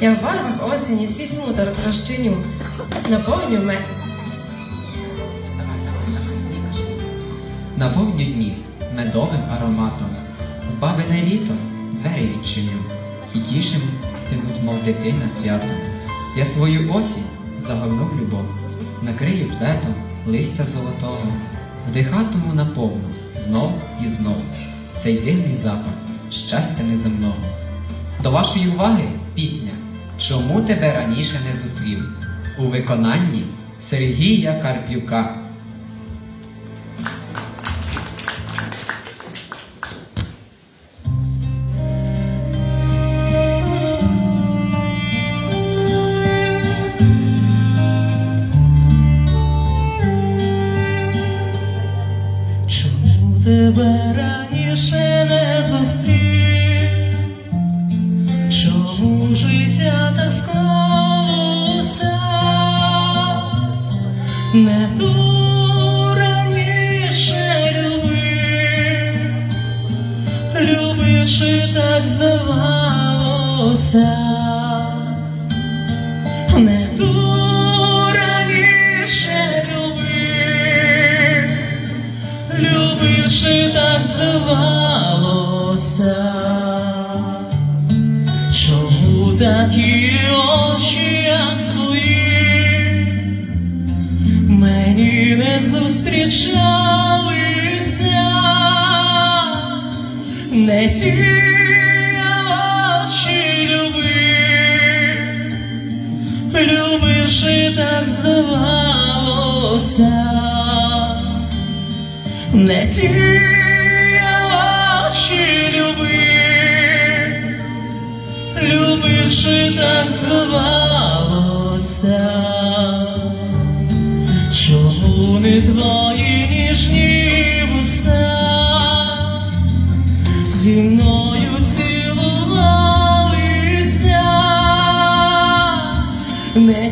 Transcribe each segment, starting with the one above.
Я в барвах осені свій смуток розчиню, наповню мене. Наповню дні медовим ароматом, в бабине літо двері відчиню, і тішитимуть, мов дитина святом. Я свою осінь загорну в любов, накрию плетом листя золотого, вдихатиму наповну знов і знов цей дивний запах щастя неземного. До вашої уваги пісня Чому тебе раніше не зустрів? у виконанні Сергія Карпюка. Чому тебе раніше здавалося. Не раніше любив, любивши так здавалося. Чому такі очі, як твої, мені не зустрічалися, не ті любивши так здавалося, не ті очі любив, любивши так здавалося,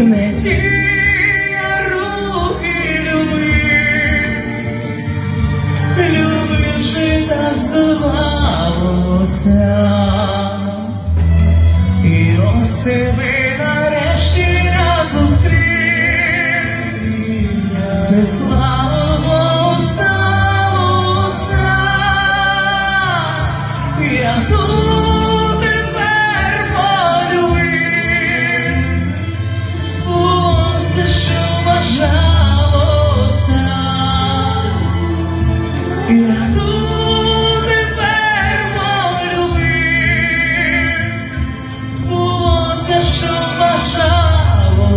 не ті руки любив, любивши так здавалося, і ось тебе нарешті я зустрів, це слава Богу сталося, я тут. Що бажалося